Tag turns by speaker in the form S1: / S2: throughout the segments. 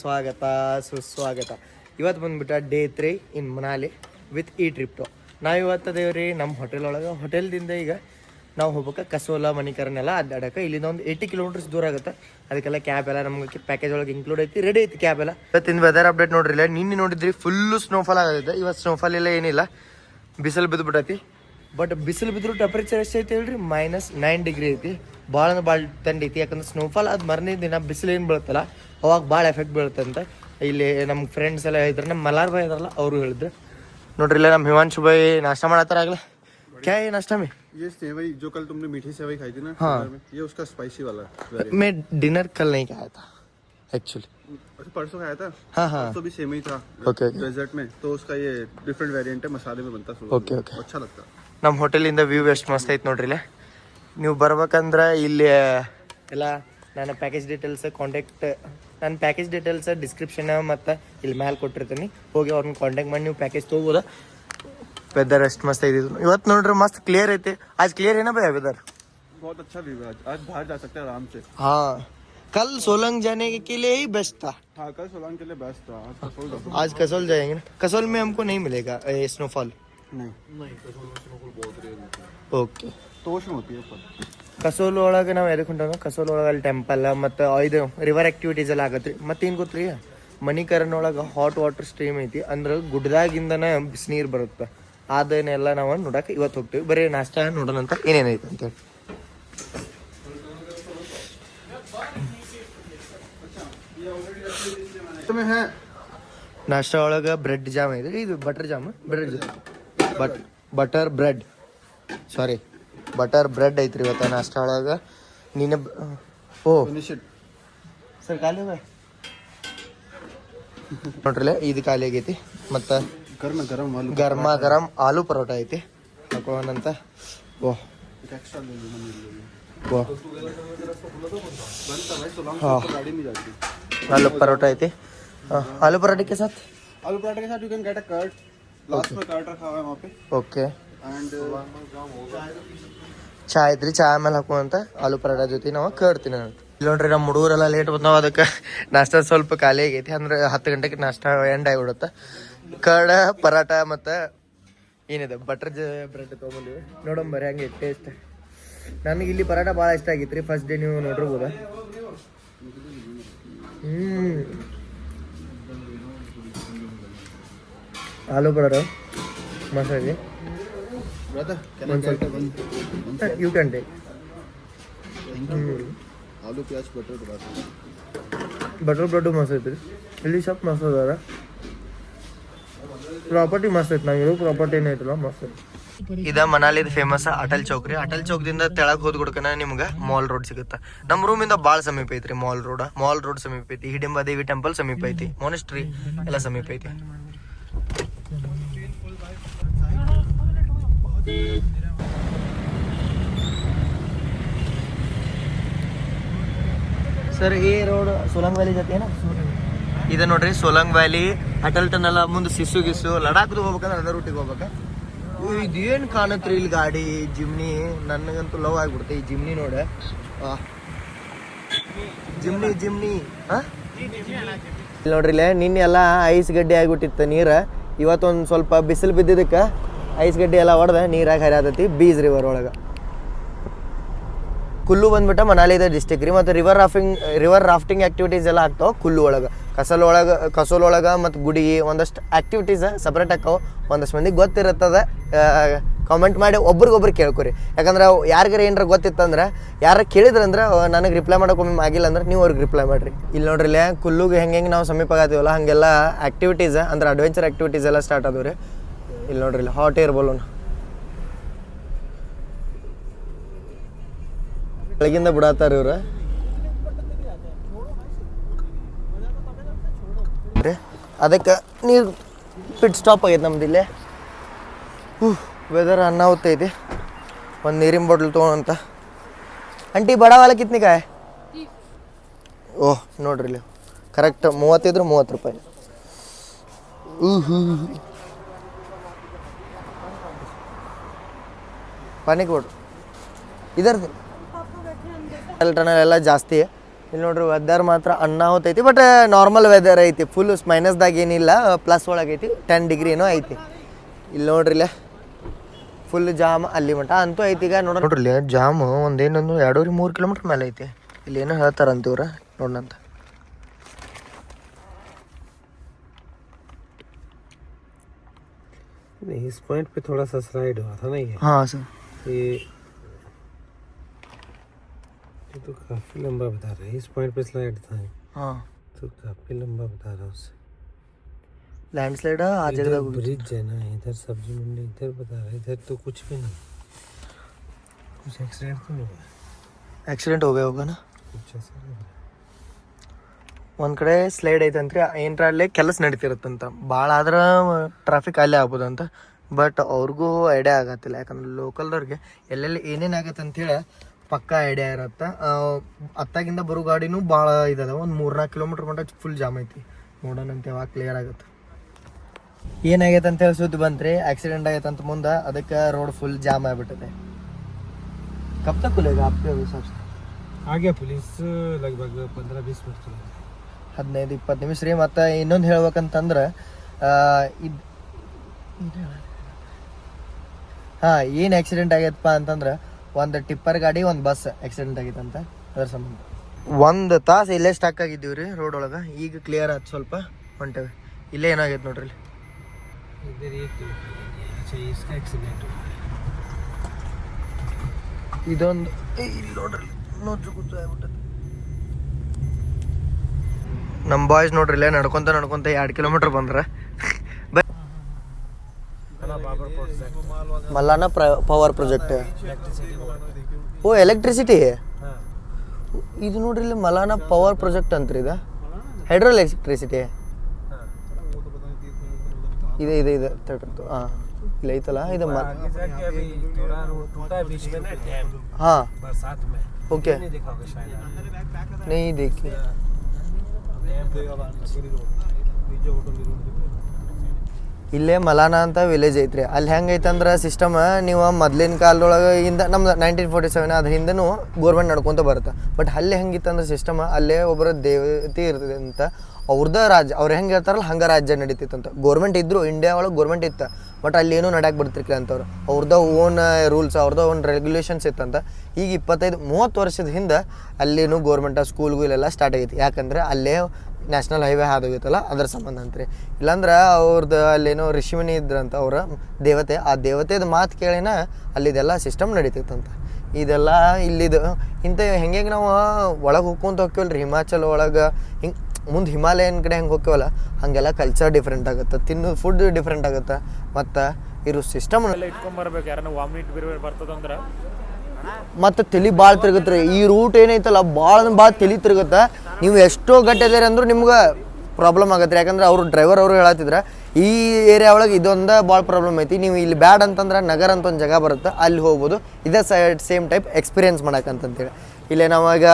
S1: ಸ್ವಾಗತ, ಸುಸ್ವಾಗತ. ಇವತ್ತು ಬಂದ್ಬಿಟ್ಟ day three in Manali with ಈ ಟ್ರಿಪ್ ಟು ನಾವು ಇವತ್ತು ಅದೇವ್ರಿ ನಮ್ಮ ಹೋಟೆಲ್ ಒಳಗೆ. ಹೋಟೆಲ್ದಿಂದ ಈಗ ನಾವು ಹೋಗ್ಬೇಕು ಕಸೋಲ ಮಣಿಕರನ್ನೆಲ್ಲ ಅಡ್ಡಾಡಕ್ಕೆ ಇಲ್ಲಿಂದ ಒಂದು ಏಯ್ಟಿ ಕಿಲೋಮೀಟರ್ಸ್ ದೂರ ಆಗುತ್ತೆ. ಅದಕ್ಕೆಲ್ಲ ಕ್ಯಾಬ್ ಎಲ್ಲ ನಮಗೆ ಪ್ಯಾಕೇಜ್ ಒಳಗೆ ಇನ್ಕ್ಲೂಡ್ ಐತಿ. ರೆಡಿ ಐತಿ ಕ್ಯಾಬ್ ಎಲ್ಲ. ಇವತ್ತಿನ ವೆದರ್ ಅಪ್ಡೇಟ್ ನೋಡ್ರಿಲ್ಲ. ನಿನ್ನೆ ನೋಡಿದ್ರಿ ಫುಲ್ಲು ಸ್ನೋಫಾಲ್ ಆಗುತ್ತೆ ಇವತ್ತು ಸ್ನೋಫಾಲ್ ಎಲ್ಲ ಏನಿಲ್ಲ. ಬಿಸಿಲು ಬಿದ್ದು ಬಟ್ ಬಿಸಿಲು ಬಿದ್ರು ಟೆಂಪ್ರೇಚರ್ ಎಷ್ಟು ಐತಿ ಹೇಳ್ರಿ ಮೈನಸ್ ನೈನ್ ಡಿಗ್ರಿ ಐತಿ ಭಾಳ ಅಂದ್ರೆ ಭಾಳ ತಂಡ ಐತಿ ಯಾಕಂದ್ರೆ ಸ್ನೋಫಾಲ್ ಅದು ಮರನೇ ದಿನ ಬಿಸಿಲು ಏನು ಬೀಳುತ್ತಲ್ಲ ಅವಾಗ ಭಾಳ ಎಫೆಕ್ಟ್ ಬೀಳುತ್ತೆ ಅಂತ ಇಲ್ಲಿ ನಮ್ಮ ಫ್ರೆಂಡ್ಸ್ ಎಲ್ಲ ಹೇಳಿದ್ರು ನಮ್ಮ ಮಲಾರ್ ಬಾಯ್ ಇದಾರಲ್ಲ ಅವರು ಹೇಳಿದ್ರು ನೋಡ್ರಿ ಇಲ್ಲ ನಮ್ಮ ಹಿಮಾಂಶು ಬಾಯ್ ನಾಷ್ಟ ಮಾಡತ್ತಾರ ಆಗಲ್ಲ ಕ್ಯಾ ಏ ನಾಷ್ಟ ಮೇ
S2: ये सेवई जो कल तुमने मीठी सेवई खाई थी ना
S1: हाँ।
S2: डिनर में, ये उसका स्पाइसी वाला है
S1: मैं डिनर कल नहीं खाया था एक्चुअली
S2: अच्छा, परसों खाया था
S1: हाँ हाँ
S2: तो भी सेम ही था
S1: ओके ओके
S2: डेजर्ट में तो उसका ये डिफरेंट वेरिएंट है मसाले में बनता है सुबह
S1: ओके ओके
S2: अच्छा लगता है
S1: ನಮ್ಮ ಹೋಟೆಲಿಂದ ವ್ಯೂ ಎಷ್ಟು ಮಸ್ತ್ ಐತೆ ನೋಡ್ರಿ ಇಲ್ಲೇ ನೀವು ಬರ್ಬೇಕಂದ್ರೆ ಇಲ್ಲಿ ಎಲ್ಲ ನನ್ನ ಪ್ಯಾಕೇಜ್ ಡೀಟೇಲ್ಸ್ ಕಾಂಟ್ಯಾಕ್ಟ್ ನನ್ನ ಪ್ಯಾಕೇಜ್ ಡೀಟೇಲ್ಸ್ ಡಿಸ್ಕ್ರಿಪ್ಷನ್ ಮತ್ತು ಇಲ್ಲಿ ಮ್ಯಾಲೆ ಕೊಟ್ಟಿರ್ತೀನಿ ಹೋಗಿ ಅವ್ರನ್ನ ಕಾಂಟ್ಯಾಕ್ಟ್ ಮಾಡಿ ನೀವು ಪ್ಯಾಕೇಜ್ ತೊಗೋಬೋದು ವೆದರ್ ಎಷ್ಟು ಮಸ್ತ್ ಐತಿ ಇವತ್ತು ನೋಡ್ರಿ ಮಸ್ತ್ ಕ್ಲಿಯರ್ ಐತಿ ಆಜ್ ಕ್ಲಿಯರ್ ಏನ ಭಯ ವೆದರ್
S2: बहुत अच्छा व्यू है आज आज बाहर जा सकते हैं आराम से
S1: हाँ कल सोलंग जाने के लिए ही बेस्ट था
S2: हाँ कल सोलांग के लिए बेस्ट था आज कसोल जा
S1: आज कसोल जाएंगे ना कसोल में हमको नहीं मिलेगा स्नोफॉल
S2: नहीं
S1: ಓಕೆ
S2: तोश में होती है ऊपर
S1: ಕಸೋಲ್ ಒಳಗೆ ನಾವು ಎದಕ್ಕೆ ಹೊಂಟಾವ ಕಸೋಲ್ ಒಳಗೆ ಅಲ್ಲಿ ಟೆಂಪಲ್ ಮತ್ತು ಇದು ರಿವರ್ ಆಕ್ಟಿವಿಟೀಸ್ ಎಲ್ಲ ಆಗತ್ರಿ ಮತ್ತೇನು ಗೊತ್ತ್ರಿ ಮಣಿಕರನ್ ಒಳಗೆ ಹಾಟ್ ವಾಟರ್ ಸ್ಟ್ರೀಮ್ ಐತಿ ಅಂದ್ರೆ ಗುಡ್ಡದಾಗಿಂದನ ಬಿಸಿನೀರು ಬರುತ್ತೆ ಅದನ್ನೆಲ್ಲ ನಾವು ನೋಡಕ್ಕೆ ಇವತ್ತು ಹೋಗ್ತೀವಿ ಬರೀ ನಾಷ್ಟ ನೋಡೋಣ ಅಂತ ಏನೇನೈತೆ ಅಂತೇಳಿ
S2: तुम्हें है
S1: ನಾಷ್ಟ ಒಳಗೆ ಬ್ರೆಡ್ ಜಾಮ್ ಐತ್ರಿ ಇದು butter jam bread jam But butter bread sorry butter bread ಐತ್ರಿ ಇವತ್ತು ನಾಷ್ಟ ಒಳಗೆ ನೀನು ಓ
S2: फिनिश इट
S1: ಸರ್ ಖಾಲಿ ಅದ ನೋಡ್ರಲ್ಲ ಇದು ಖಾಲಿ ಆಗೈತಿ ಮತ್ತು
S2: गरम गरम आलू
S1: ಗರ್ಮ ಗರಂ ಆಲೂ ಪರೋಟ ಐತಿ ಹಾಕೋಣಂತ ಓ
S2: एक्स्ट्रा ले लो मम्मी ले लो
S1: ಓ
S2: बनता भाई सोलांग
S1: हाँ।
S2: से ऊपर गाड़ी नहीं जाती
S1: ಆಲೂ ಪರೋಟ ಐತಿ ಆ, ಆಲೂ ಪರೋಟಕ್ಕೆ ಸಾತ್
S2: आलू पराठे के साथ you can get a curd last में कर्ड रखा हुआ है वहाँ पे
S1: ಓಕೆ
S2: एंड
S1: ಚಾ ಐತ್ರಿ ಚಾ ಆಮೇಲೆ ಹಾಕುವಂತ ಆಲೂ ಪರೋಟ ಜೊತೆ ನಾವು ಕೇಳ್ತೀನಿ ನಾನು ಇಲ್ಲಿ ನೋಡ್ರಿ ನಮ್ಮ ಹುಡುಗರೆಲ್ಲ ಲೇಟ್ ಬಂದಾವ ಅದಕ್ಕೆ ನಾಷ್ಟ ಸ್ವಲ್ಪ ಖಾಲಿ ಆಗೈತಿ ಅಂದ್ರೆ ಹತ್ತು ಗಂಟೆಗೆ ನಾಷ್ಟ ಎಂಡ್ ಆಗಿಬಿಡುತ್ತೆ ಕರ್ಡ ಪರಾಟ ಮತ್ತು ಏನಿದೆ ಬಟರ್ ಜ ಬ್ರೆಡ್ ತೊಗೊಂಬಂದಿವಿ ನೋಡಂಬರಿ ಹಂಗೆ ಟೇಸ್ಟ್ ನನಗೆ ಇಲ್ಲಿ ಪರಾಟ ಭಾಳ ಇಷ್ಟ ಆಗಿತ್ತು ರೀ ಫಸ್ಟ್ ಡೇ ನೀವು ನೋಡಿರ್ಬೋದ ಹ್ಞೂ aloo paratha ಮಸಾಜಿ you
S2: can take aloo butter
S1: butter bread ಮಸ್ತ್ ಐತ್ರಿ ಇಲ್ಲಿ ಶಾಪ್ ಮಸ್ತ್ ಅದಾರ. ಪ್ರಾಪರ್ಟಿ ಮಸ್ತ್ ಐತಿ. ಪ್ರಾಪರ್ಟಿ ಏನೈತಲ್ಲ ಮಸ್ತ್ ಇದ ಮನಾಲಿದ ಫೇಮಸ್ ಅಟಲ್ ಚೌಕ್ ರೀ ಅಟಲ್ ಚೌಕದಿಂದ ತೆಳಗ್ ಹೋದ್ ನಿಮ್ಗೆ ಮಾಲ್ ರೋಡ್ ಸಿಗುತ್ತ. ನಮ್ ರೂಮ್ ಇಂದ ಬಾಳ ಸಮೀಪ ಐತ್ರಿ ಮಾಲ್ ರೋಡ್ ಮಾಲ್ ರೋಡ್ ಸಮೀಪ ಐತಿ. ಹಿಡಿಂಬ ದೇವಿ ಟೆಂಪಲ್ ಸಮೀಪ ಐತಿ. ಮೊನಿಸ್ಟ್ರಿ ಎಲ್ಲ ಸಮೀಪ ಐತಿ. ಸರ್, ಈ ರೋಡ್ ಸೋಲಂಗ್ ವ್ಯಾಲಿ ಜೊತೆ ಏನ? ಇದೆ ನೋಡ್ರಿ, ಸೋಲಂಗ್ ವ್ಯಾಲಿ ಅಟಲ್ ಟನಲ್ ಮುಂದೆ ಸಿಸು ಗಿಸು ಲಡಾಖ್ದು ಹೋಗ್ಬೇಕಂದ್ರೆ ಅದೇ ರೂಟಿಗೆ ಹೋಗ್ಬೇಕ. ಇದೇನು ಕಾಣತ್ರಿ ಇಲ್ಲಿ ಗಾಡಿ, ಜಿಮ್ನಿ? ನನಗಂತೂ ಲವ್ ಆಗ್ಬಿಡುತ್ತೆ ಈ ಜಿಮ್ನಿ ನೋಡ. Jimny Jimny. ನೋಡ್ರಿ ಇಲ್ಲೇ, ನಿನ್ನೆ ಎಲ್ಲ ಐಸ್ ಗಡ್ಡೆ ಆಗ್ಬಿಟ್ಟಿತ್ತು ನೀರು. ಇವತ್ತೊಂದು ಸ್ವಲ್ಪ ಬಿಸಿಲು ಬಿದ್ದಿದ್ದಕ್ಕೆ. ಐಸ್ ಗಡ್ಡೆ ಎಲ್ಲ ಹೊಡೆದ, ನೀರಾಗಿ ಹರಿಯಾತೈತಿ ಬೀಜ್ ರಿವರ್ ಒಳಗೆ. ಕುಲ್ಲು ಬಂದ್ಬಿಟ್ಟು ಮನಾಲಿದ ಡಿಸ್ಟಿಕ್ ರೀ. ಮತ್ತು river rafting river rafting activities ಎಲ್ಲ ಆಗ್ತಾವ ಕುಲ್ಲು ಒಳಗೆ. ಕಸಲ್ ಒಳಗೆ, ಕಸೋಲ್ ಒಳಗೆ ಮತ್ತು ಗುಡಿ ಒಂದಷ್ಟು ಆ್ಯಕ್ಟಿವಿಟೀಸ್ ಸಪ್ರೇಟ್ ಆಕಾವ ಒಂದಷ್ಟು ಮಂದಿಗೆ ಗೊತ್ತಿರುತ್ತದ ಕಾಮೆಂಟ್ ಮಾಡಿ ಒಬ್ರಿಗೊಬ್ರು ಕೇಳ್ಕೊರಿ. ಯಾಕಂದ್ರೆ ಯಾರಿಗಾರ ಏನಾರ ಗೊತ್ತಿತ್ತಂದ್ರೆ, ಯಾರ ಕೇಳಿದ್ರಂದ್ರೆ ನನಗೆ ರಿಪ್ಲೈ ಮಾಡೋಕೆ ಆಗಿಲ್ಲ ಅಂದ್ರೆ ನೀವು ಅವ್ರಿಗೆ ರಿಪ್ಲೈ ಮಾಡಿರಿ. ಇಲ್ಲಿ ನೋಡ್ರಿ ಕುಲ್ಲುಗೆ ಹೆಂಗೆ ಹೆಂಗೆ ನಾವು ಸಮೀಪ ಆಗತ್ತೀವಲ್ಲ, ಹಾಗೆಲ್ಲ ಆ್ಯಕ್ಟಿವಿಟೀಸ್ ಅಂದ್ರೆ ಅಡ್ವೆಂಚರ್ ಆ್ಯಕ್ಟಿವಿಟೀಸ್ ಎಲ್ಲ ಸ್ಟಾರ್ಟ್ ಆದವು ರೀ. ಇಲ್ಲಿ ನೋಡ್ರಿ, ಇಲ್ಲಿ ಹಾಟ್ ಏರ್ ಬಲೂನ್ ಬೆಳಗಿಂದ ಬಿಡತ್ತಾರ ಇವ್ರ. ಅದಕ್ಕೆ ನೀರು ಪಿಟ್ ಸ್ಟಾಪ್ ಆಗೈತೆ ನಮ್ದು ಇಲ್ಲೇ. ವೆದರ್ ಅನ್ನಾಹುತ ಇದೆ. ಒಂದು ನೀರಿನ ಬಾಟ್ಲ್ ತೊಗೊಳಂತ ಅಂಟಿ ಬಡವಾಲ ಕಿತ್ನಿಕಾಯ ಕಿತ್ನಿ ಕಾಯ್ ಓಹ್ ನೋಡ್ರಿ ಇಲ್ಲಿ. ಕರೆಕ್ಟ್ ಮೂವತ್ತಿದ್ರು ಮೂವತ್ತು ರೂಪಾಯಿ. ಪಾನಿಗೆ ಕೊಡು ಇದರ್ದು ಟನಲ್ ಎಲ್ಲ ಜಾಸ್ತಿ ಇಲ್ಲಿ ನೋಡ್ರಿ ವೆದರ್ ಮಾತ್ರ ಅನ್ನಾಹುತ ಐತಿ ಬಟ್ ನಾರ್ಮಲ್ ವೆದರ್ ಐತಿ ಫುಲ್ ಮೈನಸ್ದಾಗ ಏನಿಲ್ಲ ಪ್ಲಸ್ ಒಳಗೆ ಐತಿ ಟೆನ್ ಡಿಗ್ರಿ ಏನೋ ಐತಿ ಇಲ್ಲಿ ನೋಡ್ರಿ ಇಲ್ಲೇ ಫುಲ್ ಜಾಮ್ ಅಲ್ಲಿ ಮಟ ಅಂತೂ ಐತಿ ಈಗ ನೋಡ್ರಿ ನೋಡ್ರಿ ಜಾಮ್ ಒಂದೇನೊಂದು ಎರಡೂರಿ ಮೂರು ಕಿಲೋಮೀಟ್ರ್ ಮೇಲೆ ಐತಿ ಇಲ್ಲಿ ಏನೋ ಹೇಳ್ತಾರಂತ ಇವ್ರ ನೋಡಂತ
S3: नहीं इस पॉइंट पे थोड़ा सा स्लाइड हुआ था ना ये
S1: ಹಾಂ ಸರ್
S3: ये ये तो काफी लंबा बता रहा है इस पॉइंट पे स्लाइड था
S1: ಹಾಂ
S3: तो काफी लंबा बता रहा है उससे
S1: ಲ್ಯಾಂಡ್ ಸ್ಲೈಡ್ ಆ
S3: इधर
S1: ಜಾಗದಾಗ
S3: ब्रिज है ना इधर सब्जी मंडी इधर बता रहा है इधर तो कुछ भी नहीं कुछ एक्सीडेंट तो नहीं हुआ
S1: ಆಕ್ಸಿಡೆಂಟ್ ಹೋಗೇ ಹೋಗೋಣ
S3: कुछ ऐसा नहीं हुआ
S1: ಒಂದು ಕಡೆ ಸ್ಲೈಡ್ ಐತಂತ್ರಿ ಏನರ ಅಲ್ಲೇ ಕೆಲಸ ನಡೀತಿರುತ್ತಂತ ಭಾಳ ಆದ್ರೆ ಟ್ರಾಫಿಕ್ ಅಲ್ಲೇ ಆಗ್ಬೋದಂತ ಬಟ್ ಅವ್ರಿಗೂ ಐಡಿಯಾ ಆಗತ್ತಿಲ್ಲ. ಯಾಕಂದ್ರೆ ಲೋಕಲ್ದವ್ರಿಗೆ ಎಲ್ಲೆಲ್ಲಿ ಏನೇನು ಆಗತ್ತೆ ಅಂತೇಳಿ ಪಕ್ಕಾ ಐಡಿಯಾ ಇರತ್ತೆ. ಅತ್ತಾಗಿಂದ ಬರೋ ಗಾಡಿನೂ ಭಾಳ ಇದದ ಒಂದು ಮೂರ್ನಾಲ್ಕು ಕಿಲೋಮೀಟ್ರ್ ಮಟ್ಟ ಫುಲ್ ಜಾಮ್ ಐತಿ. ನೋಡೋಣ ಅಂತ ಯಾವಾಗ ಕ್ಲಿಯರ್ ಆಗುತ್ತೆ. ಏನಾಗೈತೆ ಅಂತ ಹೇಳಿ ಸುದ್ದಿ ಬಂತ್ರಿ. ಆಕ್ಸಿಡೆಂಟ್ ಆಗೈತೆ ಅಂತ ಮುಂದೆ ಅದಕ್ಕೆ ರೋಡ್ ಫುಲ್ ಜಾಮ್ ಆಗಿಬಿಟ್ಟಿದೆ. कब तक खुलेगा आपके हिसाब
S3: ಪೊಲೀಸ್ ಲಗ್ಭಗ್ ಪಂದ್ರ ಬೀಸ್
S1: ಹದಿನೈದು ಇಪ್ಪತ್ತು ನಿಮಿಷ ರೀ. ಮತ್ತು ಇನ್ನೊಂದು ಹೇಳ್ಬೇಕಂತಂದ್ರೆ ಇದು ಹಾ ಏನ್ ಆಕ್ಸಿಡೆಂಟ್ ಆಗೈತಪ್ಪ ಅಂತಂದ್ರೆ ಒಂದ್ ಟಿಪ್ಪರ್ ಗಾಡಿ ಒಂದ್ ಬಸ್ ಆಕ್ಸಿಡೆಂಟ್ ಆಗೈತಂತ ಅದ್ರ ಸಂಬಂಧ. ಒಂದ್ ತಾಸ ಇಲ್ಲೇ ಸ್ಟಾಕ್ ಆಗಿದ್ದೀವಿ ರೀ ರೋಡ್ ಒಳಗ. ಈಗ ಕ್ಲಿಯರ್ ಆಯ್ತು ಸ್ವಲ್ಪ ಹೊಂಟೇವೆ. ಇಲ್ಲೇ ಏನಾಗೈತೆ ನೋಡ್ರಿ ಇದೊಂದು ಇಲ್ಲಿ ನೋಡ್ರಿ ನೋಡ್ರಿ ನಮ್ಮ ಬಾಯ್ಸ್ ನೋಡ್ರಿ ಇಲ್ಲೇ ನಡ್ಕೊಂತ ನಡ್ಕೊಂತ ಎರಡು ಕಿಲೋಮೀಟ್ರ್ ಬಂದ್ರೆ ಮಲ್ಲಾನ ಪ್ರ ಪವರ್ ಪ್ರಾಜೆಕ್ಟ್ ಓ ಎಲೆಕ್ಟ್ರಿಸಿಟಿ
S3: हाँ
S1: ಇದು ನೋಡ್ರಿ ಇಲ್ಲಿ ಮಲಾನ ಪವರ್ ಪ್ರಾಜೆಕ್ಟ್ ಅಂತ್ರಿ ಇದು ಹೈಡ್ರೋ ಎಲೆಕ್ಟ್ರಿಸಿಟಿ ಇದೆ ಇದೆ ಇದೆ ತಡ್ರಿ ಹಾಂ ಇಲ್ಲ ಐತಲ್ಲ ಇದು ಮ
S3: आगे जाके अभी थोड़ा रोड टूटा है बीच में ना डैम
S1: ಹಾಂ
S3: बरसात में
S1: ओके
S3: नहीं देखा
S1: ಇಲ್ಲೇ ಮಲಾನ ಅಂತ ವಿಲೇಜ್ ಐತ್ರಿ. ಅಲ್ಲಿ ಹೆಂಗೈತಂದ್ರೆ ಸಿಸ್ಟಮ್ ನೀವು ಮೊದ್ಲಿನ ಕಾಲದೊಳಗೆ ಇಂದ ನಮ್ದು ನೈನ್ಟೀನ್ ಫೋರ್ಟಿ ಸೆವೆನ್ ಅದ್ರ ಹಿಂದೆನೂ ಗೋರ್ಮೆಂಟ್ ನಡ್ಕೊಂತ ಬರುತ್ತೆ. ಬಟ್ ಅಲ್ಲಿ ಹೆಂಗಿತ್ತಂದ್ರೆ ಸಿಸ್ಟಮ್ ಅಲ್ಲೇ ಒಬ್ಬರು ದೇವತೆ ಇರ್ತದೆ ಅಂತ ಅವ್ರದ ರಾಜ್ಯ ಅವ್ರು ಹೆಂಗೆ ಹೇಳ್ತಾರಲ್ಲ, ಹಂಗೆ ರಾಜ್ಯ ನಡೀತಿತ್ತಂತ. ಗೋರ್ಮೆಂಟ್ ಇದ್ರು ಇಂಡಿಯಾ ಒಳಗೆ ಗೋರ್ಮೆಂಟ್ ಇತ್ತು. ಬಟ್ ಅಲ್ಲಿ ಏನೂ ನಡ್ಯಾಕೆ ಬಿಡ್ತಿರ್ಕಿಲ್ಲ ಅಂತವ್ರು. ಅವ್ರದ್ದು ಓನ್ ರೂಲ್ಸ್ ಅವ್ರದ್ದು ಓನ್ ರೆಗ್ಯುಲೇಷನ್ಸ್ ಇತ್ತಂತ. ಈಗ ಇಪ್ಪತ್ತೈದು, ಮೂವತ್ತು ವರ್ಷದ ಹಿಂದೆ ಅಲ್ಲಿನೂ ಗೋರ್ಮೆಂಟ್ ಸ್ಕೂಲ್ಗೂ ಇಲ್ಲೆಲ್ಲ ಸ್ಟಾರ್ಟ್ ಆಗೈತಿ. ಯಾಕಂದ್ರೆ ಅಲ್ಲೇ ನ್ಯಾಷನಲ್ ಹೈವೇ ಹಾದೋಗಿತ್ತಲ್ಲ, ಅದ್ರ ಸಂಬಂಧ ಅಂತ್ರಿ ಇಲ್ಲಾಂದ್ರೆ ಅವ್ರದ್ದು ಅಲ್ಲೇನೋ ಋಷಿಮುನಿ ಇದ್ರಂತ ಅವ್ರ ದೇವತೆ, ಆ ದೇವತೆದ ಮಾತು ಕೇಳಿನ ಅಲ್ಲಿದೆಲ್ಲ ಸಿಸ್ಟಮ್ ನಡೀತಿತ್ತಂತ. ಇದೆಲ್ಲ ಇಲ್ಲಿದು, ಇಂಥ ಹೆಂಗೆ ನಾವು ಒಳಗೆ ಹೋಗ್ಕೊಂತ ಹೋಗ್ತೀವಲ್ರಿ ಹಿಮಾಚಲ್ ಒಳಗೆ, ಹಿಂಗೆ ಮುಂದೆ ಹಿಮಾಲಯನ್ ಕಡೆ ಹೆಂಗೆ ಹೋಗ್ತೀವಲ್ಲ ಹಾಗೆಲ್ಲ ಕಲ್ಚರ್ ಡಿಫ್ರೆಂಟ್ ಆಗುತ್ತೆ, ತಿನ್ನು ಫುಡ್ ಡಿಫ್ರೆಂಟ್ ಆಗುತ್ತೆ, ಮತ್ತು ಇರೋ ಸಿಸ್ಟಮ್
S4: ಎಲ್ಲ ಇಟ್ಕೊಂಬರ್ಬೇಕು ಯಾರನ್ನ ವಾಮಿಟ್ ಬೇರೆ ಬರ್ತದಂದ್ರೆ
S1: ಮತ್ತು ತಲೆ ಭಾಳ ತಿರುಗತ್ತೆ ಈ ರೂಟ್ ಏನೈತಲ್ಲ ಭಾಳ ಅಂದ್ರೆ ಭಾಳ ತಲೆ ತಿರುಗುತ್ತೆ. ನೀವು ಎಷ್ಟೋ ಗಟ್ಟಿದ್ದೀರಿ ಅಂದ್ರೆ ನಿಮ್ಗೆ ಪ್ರಾಬ್ಲಮ್ ಆಗತ್ತೆ ಯಾಕಂದ್ರೆ ಅವರು ಡ್ರೈವರ್ ಅವರು ಹೇಳತ್ತಿದ್ರೆ, ಈ ಏರಿಯಾ ಒಳಗೆ ಇದೊಂದು ಭಾಳ ಪ್ರಾಬ್ಲಮ್ ಐತಿ. ನೀವು ಇಲ್ಲಿ ಬ್ಯಾಡ್ ಅಂತಂದ್ರೆ ನಗರ ಅಂತ ಒಂದು ಜಾಗ ಬರುತ್ತೆ, ಅಲ್ಲಿ ಹೋಗ್ಬೋದು. ಇದೇ ಸೈಡ್ ಸೇಮ್ ಟೈಪ್ ಎಕ್ಸ್ಪೀರಿಯನ್ಸ್ ಮಾಡೋಕ್ಕಂತೇಳಿ ಇಲ್ಲೇ ನಾವಾಗ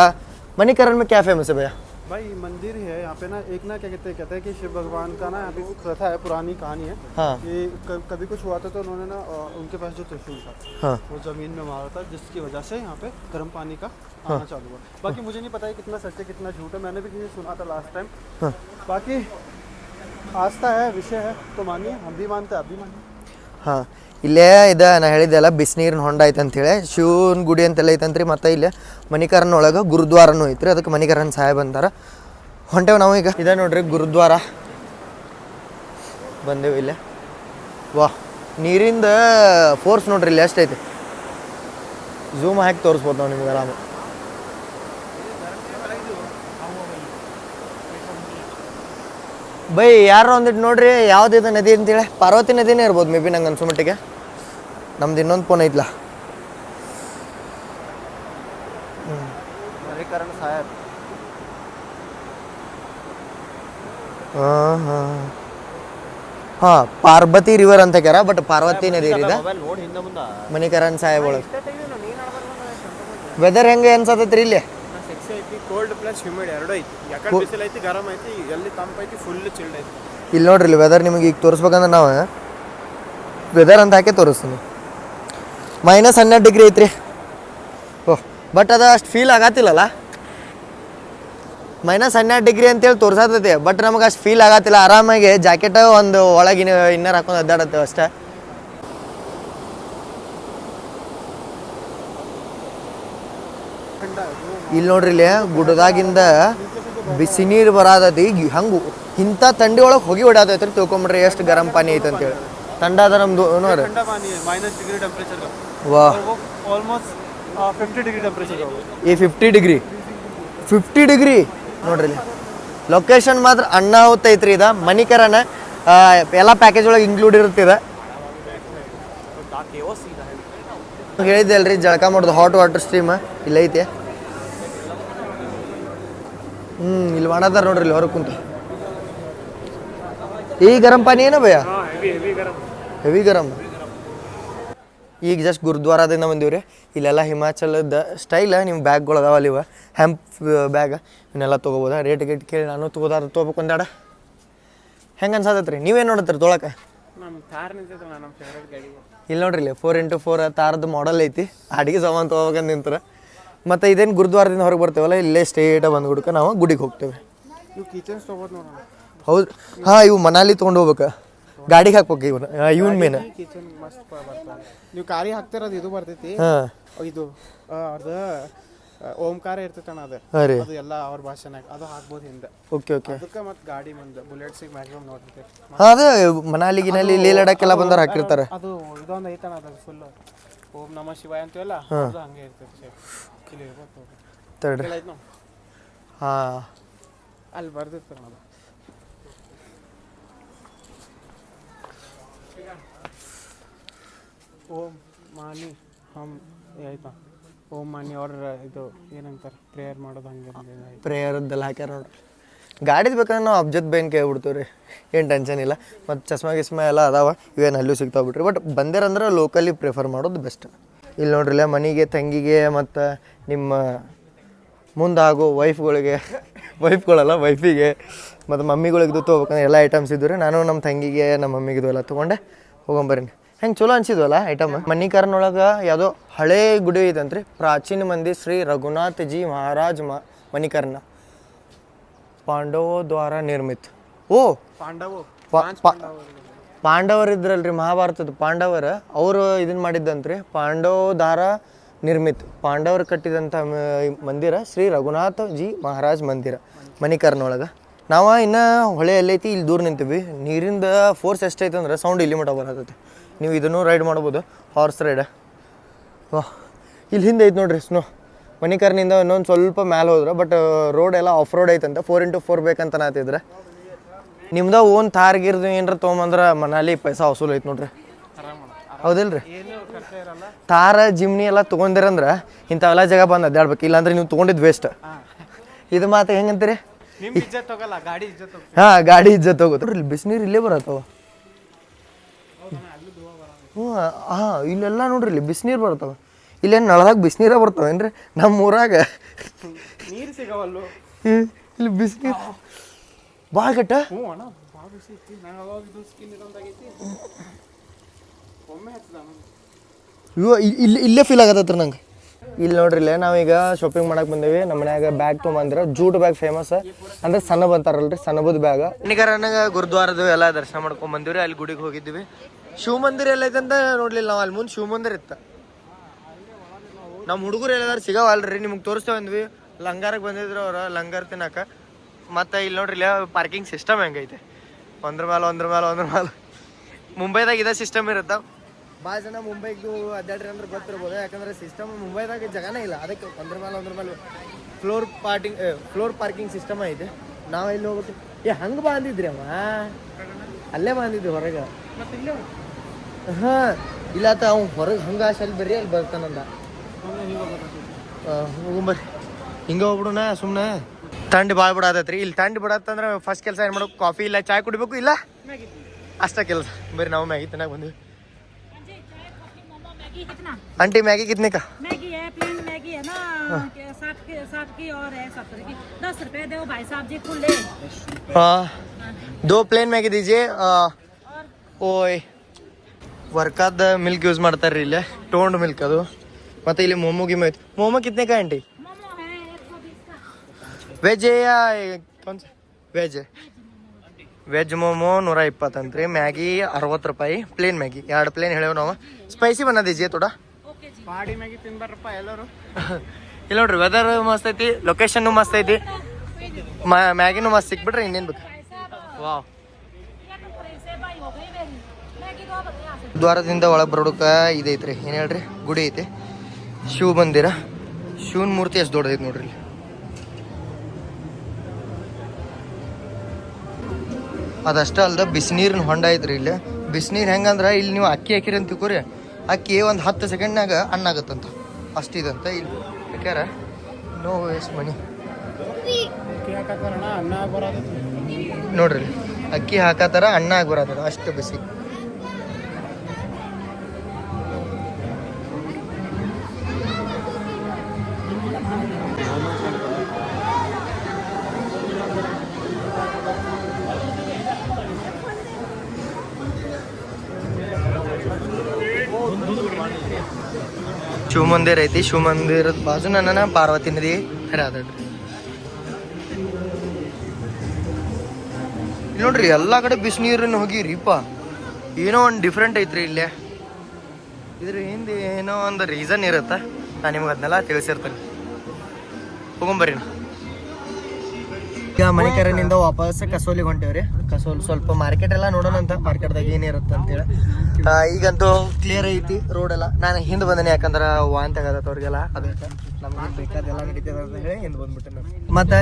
S1: ಮಣಿಕರಣ್ಮೆ ಕ್ಯಾಫೆ ಮಿಸಬಯ್ಯ
S2: भाई मंदिर है यहाँ पे ना एक ना क्या कहते हैं कहते हैं कि शिव भगवान का ना यहाँ पे कथा है पुरानी कहानी है
S1: हाँ।
S2: कि क- कभी कुछ हुआ था तो उन्होंने ना उनके पास जो त्रिशूल था
S1: हाँ।
S2: वो ज़मीन में मारा था जिसकी वजह से यहाँ पे गर्म पानी का आना हाँ। चालू हुआ। बाकी मुझे नहीं पता है कितना सच है कितना झूठ है मैंने भी कहीं सुना था लास्ट टाइम
S1: हाँ।
S2: बाकी आस्था है विषय है तो मानिए हम भी मानते हैं आप भी मानिए।
S1: ಹಾಂ. ಇಲ್ಲೇ ಇದು ನಾ ಹೇಳಿದ್ದೆಲ್ಲ ಬಿಸಿನೀರಿನ ಹೊಂಡ ಐತೆ ಅಂತೇಳಿ ಶಿವನ ಗುಡಿ ಅಂತೆಲ್ಲ ಐತಂತ್ರಿ, ಮತ್ತು ಇಲ್ಲೇ ಮಣಿಕರನ್ ಒಳಗೆ ಗುರುದ್ವಾರನೂ ಐತ್ರಿ, ಅದಕ್ಕೆ ಮಣಿಕರನ್ ಸಾಹೇಬ್ ಅಂತಾರ. ಹೊಂಟೇವು ನಾವು ಈಗ ಇದೆ ನೋಡ್ರಿ ಗುರುದ್ವಾರ. ಬಂದೆವು ಇಲ್ಲೇ. ವಾ, ನೀರಿಂದ ಫೋರ್ಸ್ ನೋಡ್ರಿ ಇಲ್ಲಿ ಎಷ್ಟೈತಿ ಝೂಮ್ ಹಾಕಿ ತೋರಿಸ್ಬೋದು ನಾವು ನಿಮ್ಗೆ ಆರಾಮ. ಬೈ ಯಾರು ಒಂದಿಟ್ಟು ನೋಡ್ರಿ ಯಾವ್ದಿದೆ ನದಿ ಅಂತೇಳಿ. ಪಾರ್ವತಿ ನದಿನೇ ಇರ್ಬೋದು ಮೇ ಬಿ ನಂಗೆ ಅನ್ಸೋ ಮಟ್ಟಿಗೆ ನಮ್ದು ಇನ್ನೊಂದು ಫೋನ್ ಐತ್ಲ. ಹಾ ಹಾ. ಪಾರ್ವತಿ ರಿವರ್ ಅಂತ ಕ್ಯಾರ ಬಟ್ ಪಾರ್ವತಿ ನದಿ ಇದೆ. ಮಣಿಕರಣ್ ಸಾಹೇಬ್ ಒಳಗೆ. ವೆದರ್ ಹೆಂಗೆ ಅನ್ಸತ್ತೈತ್ರಿ ಇಲ್ಲಿ?
S2: ಕೋಲ್ಡ್ ಪ್ಲಸ್ ಹ್ಯೂಮಿಡ್ ಎರಡು ಐತಿ. ಯಾಕಂದ್ರೆ ಬಿಸಿಲು ಐತಿ ಗರಂ ಐತಿ ಎಲ್ಲಿ ತಂಪ ಐತಿ ಫುಲ್ ಚಿಲ್ಡ್ ಐತಿ.
S1: ಇಲ್ಲಿ ನೋಡ್ರಿ ಇಲ್ಲಿ ವೆದರ್ ನಿಮಗೆ ಈಗ ತೋರಿಸ್ಬೇಕಂದ್ರೆ ನಾವು ವೆದರ್ ಅಂತ ಹಾಕಿ ತೋರಿಸ್ತೀನಿ. ಮೈನಸ್ ಹನ್ನೆರಡು ಡಿಗ್ರಿ ಐತ್ರಿ. ಓಹ್ ಬಟ್ ಅದು ಅಷ್ಟು ಫೀಲ್ ಆಗತ್ತಿಲ್ಲಲ್ಲ? ಮೈನಸ್ ಹನ್ನೆರಡು ಡಿಗ್ರಿ ಅಂತೇಳಿ ತೋರಿಸತ್ತೈತಿ ಬಟ್ ನಮಗೆ ಅಷ್ಟು ಫೀಲ್ ಆಗತ್ತಿಲ್ಲ. ಆರಾಮಾಗಿ ಜಾಕೆಟ್ ಒಂದು ಒಳಗಿನ ಇನ್ನರ್ ಹಾಕೊಂಡು ಅದ್ದಾಡತ್ತೆ ಅಷ್ಟೇ. ಇಲ್ಲಿ ನೋಡ್ರಿ ಇಲ್ಲಿ ಗುಡ್ಡದಾಗಿಂದ ಬಿಸಿ ನೀರು ಬರಾದದಿ ಹಂಗು. ಇಂಥ ತಂಡಿ ಒಳಗೆ ಹೋಗಿ ಹೊಡಾದೈತ್ರಿ ತಿಳ್ಕೊಂಬಿಡ್ರಿ ಎಷ್ಟು ಗರಂ ಪಾನಿ ಐತೆ ಅಂತೇಳಿ. ತಂಡ ಅದ ನಮ್ದು ನೋಡ್ರಿ. ಈ ಫಿಫ್ಟಿ ಡಿಗ್ರಿ ಫಿಫ್ಟಿ ಡಿಗ್ರಿ ನೋಡ್ರಿ ಲೊಕೇಶನ್ ಮಾತ್ರ ಅಣ್ಣ ಐತ್ರಿ ಇದ ಮನಿಕರನ ಎಲ್ಲ ಪ್ಯಾಕೇಜ್ ಒಳಗೆ ಇನ್ಕ್ಲೂಡ್ ಇರುತ್ತಿದೆ ಹೇಳಿದ್ದೆ ಅಲ್ರಿ ಜಳಕ ಮಾಡೋದು ಹಾಟ್ ವಾಟರ್ ಸ್ಟ್ರೀಮ್ ಇಲ್ಲೈತೆ. ಹ್ಞೂ ಇಲ್ಲಿ ಒಣದಾರ ನೋಡ್ರಿ ಇಲ್ಲಿ ಹೊರಗೆ ಕುಂತು. ಈ ಗರಂ ಪಾನಿ ಏನ ಭಯ ಹೆವಿ ಗರಂ. ಈಗ ಜಸ್ಟ್ ಗುರುದ್ವಾರದಿಂದ ಬಂದೀವ್ರಿ. ಇಲ್ಲೆಲ್ಲ ಹಿಮಾಚಲದ ಸ್ಟೈಲ್ ನಿಮ್ಮ ಬ್ಯಾಗ್ಗಳು ಅದಾವ ಇವ. ಹೆಂಪ್ ಬ್ಯಾಗ್ ಇವನ್ನೆಲ್ಲ ತೊಗೋಬೋದ? ರೇಟ್ ಗೇಟ್ ಕೇಳಿ ನಾನು ತೊಗೋದಾರ ತೊಗೋಬೇಕು ಒಂದಾಡ ಹೆಂಗೆ ಅನ್ಸತ್ತೈತ್ರಿ ನೀವೇನು ನೋಡತ್ತೀರಿ ತೊಳಕ್ಕೆ ಇಲ್ಲಿ ನೋಡ್ರಿ ಇಲ್ಲಿ ಫೋರ್ ಇಂಟು ಫೋರ್ ತಾರದ ಮಾಡೆಲ್ ಐತಿ. ಅಡಿಗೆ ಸಾಮಾನು ತೊಗೋಬೇಕಂತ ನಿಂತರ. ಮತ್ತು ಇದೇನು ಗುರುದ್ವಾರದಿಂದ ಹೊರಗೆ ಬರ್ತೇವಲ್ಲ ಇಲ್ಲೇ ಸ್ಟೇಟಾಗಿ ಬಂದ್ಬಿಡ್ಕ ನಾವು ಗುಡಿಗೆ ಹೋಗ್ತೇವೆ. ಹೌದು ಹಾಂ ಇವು ಮನಾಲಿ ತೊಗೊಂಡು ಹೋಗ್ಬೇಕು. ಗಾಡಿಗೆ ಹಾಕ್ಬೇಕು ಇವನ್ ಇವನ್ ಮೇನ್
S2: ಕಿಚನ್ ಮಸ್ತ್ ಬರ್ತಾವೆ ನೀವು ಕಾರಿ ಹಾಕ್ತಿರೋದು ಇದು ಬರ್ತೈತಿ.
S1: ಹಾಂ.
S2: ಇದು ಅವ್ರದ್ದು ಓಂಕಾರ ಇರ್ತೈತಣ್ಣ ಅದು. ಅದು ಎಲ್ಲ ಅವ್ರ ಭಾಷೆನಾಗ ಅದು ಹಾಕ್ಬೋದು ಹಿಂದೆ.
S1: Okay okay.
S2: ಅದಕ್ಕೆ ಮತ್ತೆ ಗಾಡಿ ಮುಂದೆ ಬುಲೆಟ್ಸಿಗೆ ಮ್ಯಾಕ್ಸಿಮಮ್ ನೋಡ್ತೈತಿ.
S1: ಹಾಂ ಅದೇ ಮನಾಲಿ ಗಿನಾಲಿ ಲೇ ಎಲ್ಲ ಬಂದವ್ರು ಹಾಕಿರ್ತಾರೆ.
S2: ಅದು ಇದೊಂದು ಐತಣ್ಣ ಅದು ಫುಲ್ ಓಂ ನಮಃ ಶಿವಾಯ ಅಂತೀವಲ್ಲ ಅದು ಹಂಗೆ ಇರ್ತೈತಿ. ನೋಡ್.
S1: ಹಾಂ.
S2: ಅಲ್ಲಿ ಬರ್ದಿತ್ತು ನಾವು ಓಂ ಮಾನಿ ಹಮ್ ಆಯ್ತಾ? ಓಂ ಮಾನಿ ಅವ್ರ ಇದು ಏನಂತಾರೆ? ಪ್ರೇಯರ್ ಮಾಡೋದು ಹಂಗೆ
S1: ಪ್ರೇಯರ್ದೆಲ್ಲ ಹಾಕ್ಯಾರ ನೋಡ್ರಿ ಗಾಡಿದ ಬೇಕಾದ್ರೆ ನಾವು ಅಬ್ಜತ್ ಬೇನ್ ಕೈ ಬಿಡ್ತೀವಿ ಏನು ಟೆನ್ಷನ್ ಇಲ್ಲ. ಮತ್ತು ಚಸ್ಮಾ ಗಿಸ್ಮಾ ಎಲ್ಲ ಅದಾವ. ಇವೇನು ಅಲ್ಲೂ ಸಿಗ್ತಾವೆ ಬಿಡ್ರಿ. ಬಟ್ ಬಂದಿರಂದ್ರೆ ಲೋಕಲಿ ಪ್ರಿಫರ್ ಮಾಡೋದು ಬೆಸ್ಟ್ ಇಲ್ಲಿ ನೋಡ್ರಿ ಇಲ್ಲ ಮನೆಗೆ ತಂಗಿಗೆ ಮತ್ತು ನಿಮ್ಮ ಮುಂದಾಗೋ ವೈಫ್ಗಳಿಗೆ ವೈಫ್ಗಳಲ್ಲ ವೈಫಿಗೆ ಮತ್ತು ಮಮ್ಮಿಗಳಿಗೆ ತೊಗೋಬೇಕಂದ್ರೆ ಎಲ್ಲ ಐಟಮ್ಸ್ ಇದ್ದರೆ ನಾನು ನಮ್ಮ ತಂಗಿಗೆ ನಮ್ಮ ಮಮ್ಮಿಗಿದು ಎಲ್ಲ ತೊಗೊಂಡೆ. ಹೋಗೊಂಬರ್ರಿ ಹೆಂಗೆ ಚಲೋ ಅನ್ಸಿದ್ವಲ್ಲ ಐಟಮ್ ಮಣಿಕರ್ನೊಳಗೆ ಯಾವುದೋ ಹಳೇ ಗುಡಿ ಐತಂತ್ರಿ. ಪ್ರಾಚೀನ ಮಂದಿ ಶ್ರೀ ರಘುನಾಥ್ ಜಿ ಮಹಾರಾಜ್ ಮ ಮಣಿಕರ್ಣ ಪಾಂಡವೋ ದ್ವಾರ ನಿರ್ಮಿತ. ಓ!
S2: ಪಾಂಡವು.
S1: ಪಾ- ಇದ್ರಲ್ಲ ಪಾಂಡವರು ಮಹಾಭಾರತದ ಪಾಂಡವರ, ಅವರು ಇದನ್ನ ಮಾಡಿದ್ದಂತ್ರಿ ಪಾಂಡವ ದಾರ ನಿರ್ಮಿತ್, ಪಾಂಡವರು ಕಟ್ಟಿದಂಥ ಮಂದಿರ ಶ್ರೀ ರಘುನಾಥ ಜಿ ಮಹಾರಾಜ್ ಮಂದಿರ ಮಣಿಕರ್ನೊಳಗೆ ನಾವು ಇನ್ನು ಹೊಳೆ ಎಲ್ಲೈತಿ ಇಲ್ಲಿ ದೂರ ನಿಂತೀವಿ. ನೀರಿಂದ ಫೋರ್ಸ್ ಎಷ್ಟೈತೆ ಅಂದ್ರೆ ಸೌಂಡ್ ಇಲ್ಲಿ ಮಟ್ಟ ಬರತೈತಿ. ನೀವು ಇದನ್ನು ರೈಡ್ ಮಾಡ್ಬೋದು ಹಾರ್ಸ್ ರೈಡ್ ವಾಹ್ ಇಲ್ಲಿ ಹಿಂದೆ ಐತೆ ನೋಡ್ರಿ ಸ್ನೋ ಮಣಿಕರ್ನಿಂದ ಇನ್ನೊಂದು ಸ್ವಲ್ಪ ಮ್ಯಾಲೆ ಹೋದ್ರೆ ಬಟ್ ರೋಡ್ ಎಲ್ಲ ಆಫ್ ರೋಡ್ ಐತಂತ ಫೋರ್ ಇಂಟು ಫೋರ್ ಬೇಕಂತ ನಾತಿದ್ರೆ ನಿಮ್ದ ಓನ್ ಥಾರ್ ಗಿರ್ದು ಏನ್ರ ತೊಗೊಂಬಂದ್ರ ಮನಾಲಿ ಪೈಸಾ ವಸೂಲ್ ಐತೆ ನೋಡ್ರಿ. ಹೌದಿಲ್ರಿ? ತಾರ ಜಿಮ್ನಿ ಎಲ್ಲ ತೊಗೊಂಡಿರಂದ್ರ ಇಂಥವೆಲ್ಲ ಜಾಗ ಬಂದು ಅಡ್ಡಾಡ್ಬೇಕು ಇಲ್ಲಾಂದ್ರೆ ನೀವು ತೊಗೊಂಡಿದ್ದು ವೇಸ್ಟ್ ಇದು ಮಾತು ಹೆಂಗಂತೀರಿ ಹಾಂ ಗಾಡಿ ಇಜ್ಜತ್ ಹೋಗುತ್ತೆ. ಬಿಸಿನೀರು ಇಲ್ಲೇ ಬರತ್ತವ. ಹ್ಞೂ ಹಾಂ ಇಲ್ಲೆಲ್ಲ ನೋಡ್ರಿ ಇಲ್ಲಿ ಬಿಸಿನೀರು ಬರ್ತಾವ ಇಲ್ಲೇನು ನಳದಾಗ ಬಿಸಿನೀರ ಬರ್ತಾವೇನ್ರಿ ನಮ್ಮ ಊರಾಗ
S2: ನೀರು ಸಿಗವಲ್ಲ.
S1: ಇಲ್ಲಿ ಬಿಸಿನೀರು. ಭಾಳ ಗಟ್ಟ
S2: ಹ್ಞೂ ಅಣ್ಣ ಭಾಳ ಬಿಸಿ ಐತಿ ನಂಗೆ ಅವಾಗ ಇದು ಸ್ಕಿನ್ ಇದೊಂದಾಗೈತಿ ಒಮ್ಮೆ ಹತ್ತದ
S1: ಇವ ಇ- ಇಲ್ಲಿ ಇಲ್ಲೇ ಫೀಲ್ ಆಗತ್ತತ್ರ ನಂಗೆ. ಇಲ್ಲಿ ನೋಡ್ರಿ ಇಲ್ಲೇ ನಾವೀಗ ಶಾಪಿಂಗ್ ಮಾಡಕ್ ಬಂದೇವಿ. ನಮ್ಮ ಮನ್ಯಾಗ ಬ್ಯಾಗ್ ತೊಗೊಂಬಂದ್ರ ಜೂಟ್ ಬ್ಯಾಗ್ ಫೇಮಸ್ ಅಂದ್ರೆ ಸಣ್ಣ ಬಂತಾರಲ್ರಿ ಸಣ್ಣಬದ್ ಬ್ಯಾಗ್ ನನಗೆ ಗುರುದ್ವಾರದ ಎಲ್ಲ ದರ್ಶನ ಮಾಡ್ಕೊಂಡ್ ಬಂದಿವ್ರಿ ಅಲ್ಲಿ ಗುಡಿಗೆ ಹೋಗಿದ್ವಿ ಶಿವ ಮಂದಿರ ಎಲ್ಲ ಐತಂತ ನೋಡ್ಲಿಲ್ಲ ನಾವು ಅಲ್ಲಿ ಮುಂದೆ ಶಿವ ಮಂದಿರ ಇತ್ತ. ನಮ್ಮ ಹುಡುಗರು ಎಲ್ಲಾರು ಸಿಗವಲ್ರಿ ನಿಮ್ಗೆ ತೋರಿಸ್ತೇವೆ ಅಂದ್ವಿ ಲಂಗಾರಕ್ಕೆ ಬಂದಿದ್ರು ಅವ್ರ ಲಂಗಾರ ತಿನ್ನಕ. ಮತ್ತೆ ಇಲ್ಲಿ ನೋಡ್ರಿ ಇಲ್ಲ ಪಾರ್ಕಿಂಗ್ ಸಿಸ್ಟಮ್ ಹೆಂಗೈತೆ. ಒಂದ್ರ ಮೇಲೆ ಒಂದ್ರ ಮೇಲೆ ಒಂದ್ರ ಮೇಲೆ ಮುಂಬೈದಾಗ ಇದೇ ಸಿಸ್ಟಮ್ ಇರುತ್ತ? ಭಾಳ ಜನ ಮುಂಬೈಗೂ ಅಡ್ಡಾಡ್ರಿ ಅಂದ್ರೆ ಗೊತ್ತಿರ್ಬೋದು. ಯಾಕಂದ್ರೆ ಸಿಸ್ಟಮ್ ಮುಂಬೈದಾಗ ಜಗನೇ ಇಲ್ಲ. ಅದಕ್ಕೆ ಒಂದ್ರ ಮೇಲೆ ಒಂದ್ರ ಮೇಲೆ floor parking floor parking system ಐತೆ. ನಾವು ಇಲ್ಲಿ ಹೋಗ್ಬೇಕು? ಏ ಹಂಗೆ ಬಾಂದಿದ್ರಿ ಅವ? ಅಲ್ಲೇ ಬಾಂದಿದ್ವಿ ಹೊರಗೆ. ಹಾಂ ಇಲ್ಲ ಆತ ಅವ್ನು ಹೊರಗೆ ಹಂಗೆ ಆಸೆ ಅಲ್ಲಿ ಬರ್ರಿ ಅಲ್ಲಿ ಬರ್ತಾನಂದ. ಹಿಂಗೆ ಹೋಗ್ಬಿಡೋಣ ಸುಮ್ಮನೆ ತಂಡಿ ಭಾಳ ಬಿಡಾತೈತ್ರಿ ಇಲ್ಲಿ ತಂಡಿ ಬಿಡತ್ತಂದ್ರೆ ಫಸ್ಟ್ ಕೆಲಸ ಏನು ಮಾಡ್ಬೇಕು ಕಾಫಿ ಇಲ್ಲ ಚಾಯ್ ಕುಡಿಬೇಕು ಇಲ್ಲ ಅಷ್ಟ ಕೆಲಸ ಬರ್ರಿ ನಾವು ಮ್ಯಾಗಿ ತಿನ್ನಕ್ಕೆ ಬಂದ್ವಿ
S5: मैगी कितना
S1: आंटी मैगी कितने का
S5: मैगी है प्लेन मैगी है ना साठ की साठ की और है सत्तर की दस रुपए दो भाई साहब जी फुल ले
S1: हाँ दो प्लेन मैगी दीजिए ಆ, ಓಯ್ ವರ್ಕಾದ ಮಿಲ್ಕ್ ಯೂಸ್ ಮಾಡ್ತಾರ್ರಿ ಇಲ್ಲೇ ಟೋಂಡ್ ಮಿಲ್ಕ್ ಅದು ಮತ್ತೆ ಇಲ್ಲಿ ಮೊಮೋ ಗಿಮೋ ಐತಿ ಮೊಮೋ ಕಿತ್ನೆ ಕಾ aunty veg veg. Veg momo ನೂರ ಇಪ್ಪತ್ತಂತ್ರಿ ಮ್ಯಾಗಿ ಅರವತ್ತು ರೂಪಾಯಿ. Plain Maggi. ಎರಡು ಪ್ಲೇನ್ ಹೇಳೇವು ನಾವು. ಸ್ಪೈಸಿ ಬನ್ನದಿಜಿ ತೋಡ.
S2: ಎಲ್ಲರೂ.
S1: ಇಲ್ಲ ನೋಡ್ರಿ ವೆದರ್ ಮಸ್ತ್ ಐತಿ ಲೊಕೇಶನ್ ಮಸ್ತ್ ಐತಿ. ಮ್ಯಾಗಿನೂ ಮಸ್ತ್ ಸಿಕ್ಬಿಟ್ರೆ ಇನ್ನೇನು ಬೇಕು. ವಾವ್. ದ್ವಾರದಿಂದ ಒಳಗೆ ಬರೋಕ ಇದೈತ್ರಿ. ಏನು ಹೇಳ್ರಿ? ಗುಡಿ ಐತಿ. ಶಿವ ಬಂದಿರ. ಶಿವನ ಮೂರ್ತಿ ಎಷ್ಟು ದೊಡ್ಡದೈತೆ ನೋಡ್ರಿ ಇಲ್ಲಿ. ಅದಷ್ಟ ಅಲ್ದ ಬಿಸಿನೀರಿನ ಹೊಂಡ ಐತ್ರಿ ಇಲ್ಲಿ. ಬಿಸಿನೀರು ಹೆಂಗಂದ್ರೆ ಇಲ್ಲಿ ನೀವು ಅಕ್ಕಿ ಹಾಕಿರಿ ಅಂತ ತಿಳ್ಕೊರಿ ಅಕ್ಕಿ ಒಂದು ಹತ್ತು ಸೆಕೆಂಡ್ನಾಗ ಅನ್ನ ಆಗತ್ತಂತ ಅಷ್ಟಿದಂತ ಇಲ್ಲಿ. ಯಾಕ್ಯಾರ? ನೋ ವೇಸ್ಟ್ ಮನಿ ನೋಡ್ರಿ. ಅಕ್ಕಿ ಹಾಕತ್ತಾರ ಅನ್ನ ಆಗಿ ಬರತ್ತದ ಅಷ್ಟು ಬಿಸಿ. ಶಿವ ಮಂದಿರ ಐತಿ. ಶಿವ ಮಂದಿರದ ಬಾಜು ನನ್ನ ಪಾರ್ವತಿ ನದಿ ಇಲ್ಲಿ ನೋಡ್ರಿ, ಎಲ್ಲಾ ಕಡೆ ಬಿಸಿನೀರನ್ನ ಹೋಗಿರಿಪ್ಪ ಏನೋ ಒಂದು ಡಿಫ್ರೆಂಟ್ ಐತ್ರಿ ಇಲ್ಲೇ. ಇದ್ರ ಹಿಂದೆ ಏನೋ ಒಂದು ರೀಸನ್ ಇರುತ್ತ? ನಾನು ನಿಮ್ಗೆ ಅದನ್ನೆಲ್ಲ ತಿಳಿಸಿರ್ತೇನೆ. ಹೋಗೊಂಬರ್ರಿ. ಈಗ ಮಣಿಕರನಿಂದ ವಾಪಸ್ ಕಸೋಲಿಗೆ ಹೊಂಟೇವ್ರಿ. ಕಸೋಲ್ ಸ್ವಲ್ಪ ಮಾರ್ಕೆಟ್ ಎಲ್ಲ ನೋಡೋಣ ಅಂತ ಮಾರ್ಕೆಟ್ದಾಗ ಏನಿರುತ್ತೆ ಅಂತೇಳಿ ಈಗಂತೂ ಕ್ಲಿಯರ್ ಐತಿ ರೋಡ್ ಎಲ್ಲ. ನಾನು ಹಿಂದೆ ಬಂದೇನೆ ಯಾಕಂದ್ರೆ ವಾಂತಿ ಆಗತ್ತ ಅವ್ರಿಗೆಲ್ಲ ಅದಕ್ಕೆ ನಮ್ಗೆ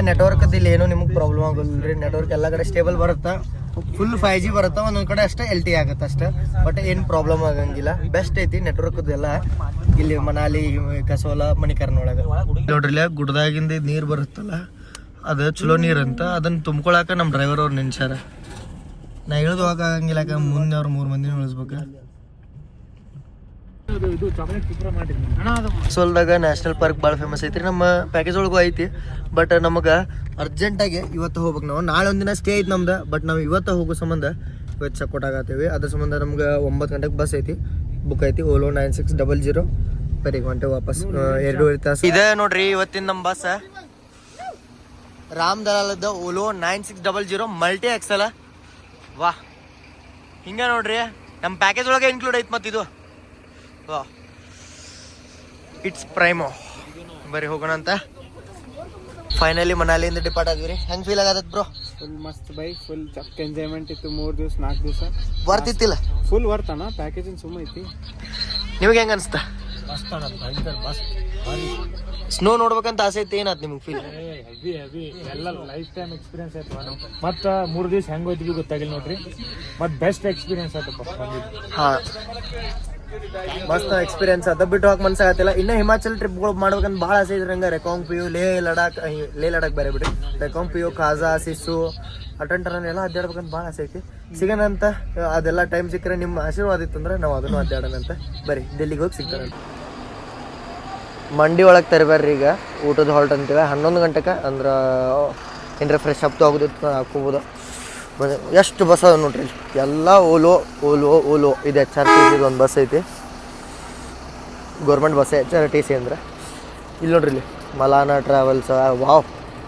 S1: ನೆಟ್ವರ್ಕ್ ಇಲ್ಲಿ ಏನು ನಿಮಗೆ ಪ್ರಾಬ್ಲಮ್ ಆಗೋಲ್ರಿ. ನೆಟ್ವರ್ಕ್ ಎಲ್ಲ ಕಡೆ ಸ್ಟೇಬಲ್ ಬರುತ್ತಾ? ಫುಲ್ ಫೈವ್ ಜಿ ಬರುತ್ತೆ? ಒಂದೊಂದು ಕಡೆ ಅಷ್ಟೇ ಎಲ್ ಟಿ ಆಗುತ್ತೆ ಅಷ್ಟೇ. ಬಟ್ ಏನು ಪ್ರಾಬ್ಲಮ್ ಆಗಂಗಿಲ್ಲ. ಬೆಸ್ಟ್ ಐತಿ ನೆಟ್ವರ್ಕ್ ಎಲ್ಲ. ಇಲ್ಲಿ ಮನಾಲಿ, ಕಸೋಲ ಮಣಿಕರ್ನೊಳಗೆ ನೋಡ್ರಿ ನೋಡ್ರಿಲ್ಲ, ಗುಡ್ದಾಗಿಂದ ನೀರು ಬರುತ್ತಲ್ಲ? ಅದು ಚಲೋ ನೀರು ಅಂತ. ಅದನ್ನ ತುಂಬ್ಕೊಳಕ ನಮ್ಮ ಡ್ರೈವರ್ ಅವ್ರು ನಿಂಚಾರ ನಾ ಇಳಿದು ಹೋಗಂಗಿಲ್ಲ ಯಾಕೆ ಮುಂದೆ ಅವ್ರು ಮೂರು ಮಂದಿನ ಉಳಿಸ್ಬೇಕು. ಸೋಲ್ದಾಗ ನ್ಯಾಷನಲ್ ಪಾರ್ಕ್ ಭಾಳ ಫೇಮಸ್ ಐತ್ರಿ. ನಮ್ಮ ಪ್ಯಾಕೇಜ್ ಒಳಗೂ ಐತಿ ಬಟ್ ನಮಗೆ ಅರ್ಜೆಂಟಾಗಿ ಇವತ್ತು ಹೋಗ್ಬೇಕು ನಾವು. ನಾಳೆ ಒಂದಿನ ಸ್ಟೇ ಐತಿ ನಮ್ದು ಬಟ್ ನಾವು ಇವತ್ತು ಹೋಗೋ ಸಂಬಂಧ ಇವತ್ತು ಸಪೋರ್ಟ್ ಆಗತ್ತೀವಿ. ಅದ್ರ ಸಂಬಂಧ ನಮ್ಗೆ ಒಂಬತ್ತು ಗಂಟೆಗೆ ಬಸ್ ಐತಿ ಬುಕ್ ಐತಿ ಓಲೋ ನೈನ್ ಸಿಕ್ಸ್ ಡಬಲ್ ಜೀರೋ ಬರೀ ಗಂಟೆ ವಾಪಸ್ ಎರಡು ತಾಸು. ಇದೆ ನೋಡ್ರಿ, ಇವತ್ತಿನ ನಮ್ಮ ಬಸ್ ರಾಮ್ ದಲಾಲದ Ola nine six double zero multi axle ವಾ. ಹಿಂಗ ನೋಡ್ರಿ ನಮ್ಮ ಪ್ಯಾಕೇಜ್ ಒಳಗೆ ಇನ್ಕ್ಲೂಡ್ ಐತಿ ಮತ್ತಿದು ಇದು. ವಾ. ಇಟ್ಸ್ ಪ್ರೈಮೋ ಬರೀ ಹೋಗೋಣ ಅಂತ. ಫೈನಲಿ ಮನಾಲಿಯಿಂದ ಡಿಪಾರ್ಟ್ ಆದ್ವಿ ಹೆಂಗ್ ಫೀಲ್ ಆಗತ್ತದ ಬ್ರೋ
S2: ಫುಲ್ ಮಸ್ತ್ ಬೈ ಫುಲ್ ಚಕ್ ಎಂಜಾಯ್ಮೆಂಟ್ ಇತ್ತು ಮೂರು ದಿವಸ ನಾಲ್ಕು ದಿವಸ.
S1: ಬರ್ತಿತ್ತಿಲ್ಲ
S2: ಫುಲ್ ವರ್ತ್ ಅಣ್ಣ ಪ್ಯಾಕೇಜಿಂಗ್ ಸುಮ್ಮ ಐತಿ.
S1: ನಿಮ್ಗೆ ಹೆಂಗ ಅನ್ಸ್ತಾ?
S4: ಮಸ್ತ್ ಅಣ್ಣ ಮಸ್ತ್.
S1: ಸ್ನೋ ನೋಡ್ಬೇಕಂತ ಆಸೆ ಐತಿ ಏನಾತ್ ನಿಮ್ಗೆ ಫೀಲ್
S4: ಹೆವಿ ಹೆವಿ ಎಲ್ಲ ಲೈಫ್ ಟೈಮ್ ಎಕ್ಸ್ಪೀರಿಯನ್ಸ್ ಆಯ್ತು ಮತ್ತೆ ಮತ್ತು ಮೂರು ದಿವಸ ಹೆಂಗ್ ಹೋಯ್ತಿವಿ ಗೊತ್ತಾಗಿಲ್ಲ ನೋಡ್ರಿ. ಮತ್ತು ಬೆಸ್ಟ್ ಎಕ್ಸ್ಪೀರಿಯನ್ಸ್ ಆಯ್ತಪ್ಪ
S1: ಹಾ. ಮಸ್ತ್ ಎಕ್ಸ್ಪೀರಿಯನ್ಸ್ ಅದ ಬಿಟ್ಟು ಹೋಗಕ್ ಮನ್ಸಾಗತ್ತಿಲ್ಲ. ಇನ್ನ ಹಿಮಾಚಲ್ ಟ್ರಿಪ್ಗಳು ಮಾಡ್ಬೇಕಂತ ಭಾಳ ಆಸೆ ಇದ್ರಂಗ ರೆಕಾಂಗ್ ಪಿಯು ಲೇ ಲಡಾಖ್ ಅಹ್, ಲೇ ಲಡಾಕ್ ಬೇರೆ ಬಿಡಿ. ರೆಕಾಂಗ್ ಪಿಯು ಖಾಜಾ ಸಿಸ್ಸು ಅಟೆಂಟರನ್ ಎಲ್ಲ ಅಡ್ಡಾಡ್ಬೇಕಂತ ಭಾಳ ಆಸೆ ಐತಿ. ಸಿಗನಂತ ಅದೆಲ್ಲ ಟೈಮ್ ಸಿಕ್ಕರೆ ನಿಮ್ಮ ಆಶೀರ್ವಾದ ಇತ್ತಂದ್ರೆ ನಾವು ಅದನ್ನು ಅಡ್ಡಾಡೋಣಂತ ಬರೀ ಡೆಲ್ಲಿಗೆ ಹೋಗಿ ಸಿಗ್ತಾರಂತ. ಮಂಡಿ ಒಳಗೆ ತರಬೇಡ್ರಿ ಈಗ. ಊಟದ ಹಾಲ್ಟ್ ಅಂತೀವಿ. ಹನ್ನೊಂದು ಗಂಟೆಗೆ ಅಂದ್ರೆ, ಏನರ ಫ್ರೆಶ್ ಅಪ್ ಆಗೋದಿತ್ತು ಹಾಕೋಬೋದು ಎಷ್ಟು ಬಸ್ ಅದ ನೋಡ್ರಿ ಎಲ್ಲ ಓಲೋ ಓಲೋ ಓಲೋ. ಇದು ಎಚ್ ಆರ್ ಟಿ ಸಿ ಒಂದು ಬಸ್ ಐತಿ. Government bus H R T C ಅಂದ್ರೆ. ಇಲ್ಲಿ ನೋಡ್ರಿ ಇಲ್ಲಿ. Malana travels wow.